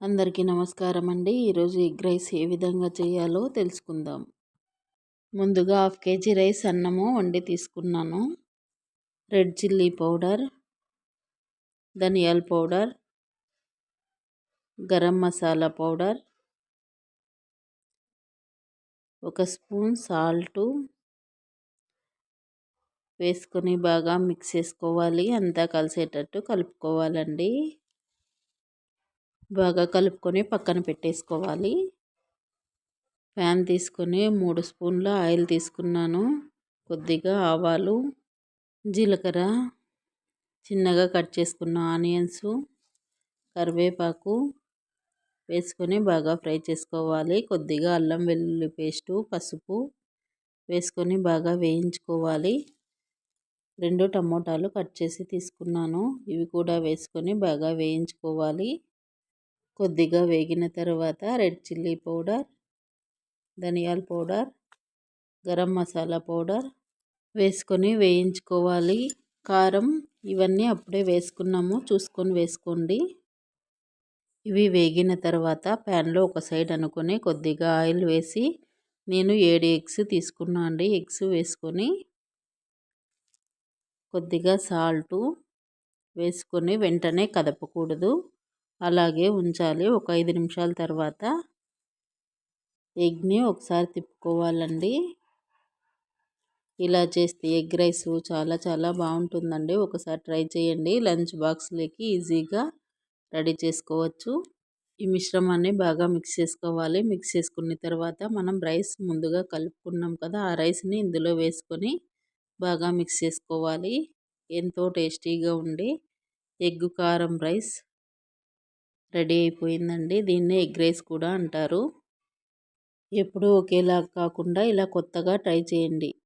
అందరికీ నమస్కారం అండి ఈరోజు ఎగ్ రైస్ ఏ విధంగా చేయాలో తెలుసుకుందాం. ముందుగా హాఫ్ కేజీ రైస్ అన్నము వండి తీసుకున్నాను. రెడ్ చిల్లీ పౌడర్ ధనియాల పౌడర్ గరం మసాలా పౌడర్ ఒక స్పూన్ సాల్టు వేసుకొని బాగా మిక్స్ చేసుకోవాలి. అంతా కలిసేటట్టు కలుపుకోవాలండి. బాగా కలుపుకొని పక్కన పెట్టేసుకోవాలి. ప్యాన్ తీసుకొని మూడు స్పూన్ల ఆయిల్ తీసుకున్నాను. కొద్దిగా ఆవాలు జీలకర్ర చిన్నగా కట్ చేసుకున్న ఆనియన్స్ కరివేపాకు వేసుకొని బాగా ఫ్రై చేసుకోవాలి. కొద్దిగా అల్లం వెల్లుల్లి పేస్టు పసుపు వేసుకొని బాగా వేయించుకోవాలి. రెండు టమోటాలు కట్ చేసి తీసుకున్నాను. ఇవి కూడా వేసుకొని బాగా వేయించుకోవాలి. కొద్దిగా వేగిన తర్వాత రెడ్ చిల్లీ పౌడర్ ధనియాల పౌడర్ గరం మసాలా పౌడర్ వేసుకొని వేయించుకోవాలి. కారం ఇవన్నీ అప్పుడే వేసుకున్నాము. చూసుకొని వేసుకోండి. ఇవి వేగిన తర్వాత ప్యాన్లో ఒక సైడ్ అనుకొని కొద్దిగా ఆయిల్ వేసి నేను ఏడు ఎగ్స్ తీసుకున్నా అండి. ఎగ్స్ వేసుకొని కొద్దిగా సాల్టు వేసుకొని వెంటనే కదపకూడదు. అలాగే ఉంచాలి. ఒక ఐదు నిమిషాల తర్వాత ఎగ్ని ఒకసారి తిప్పుకోవాలండి. ఇలా చేస్తే ఎగ్ రైస్ చాలా చాలా బాగుంటుందండి. ఒకసారి ట్రై చేయండి. లంచ్ బాక్స్లోకి ఈజీగా రెడీ చేసుకోవచ్చు. ఈ మిశ్రమాన్ని బాగా మిక్స్ చేసుకోవాలి. మిక్స్ చేసుకున్న తర్వాత మనం రైస్ ముందుగా కలుపుకున్నాం కదా ఆ రైస్ని ఇందులో వేసుకొని బాగా మిక్స్ చేసుకోవాలి. ఎంతో టేస్టీగా ఉండి ఎగ్ కారం రైస్ రెడీ అయిపోయిందండి. దీన్నే ఎగ్ రైస్ కూడా అంటారు. ఎప్పుడూ ఒకేలా కాకుండా ఇలా కొత్తగా ట్రై చేయండి.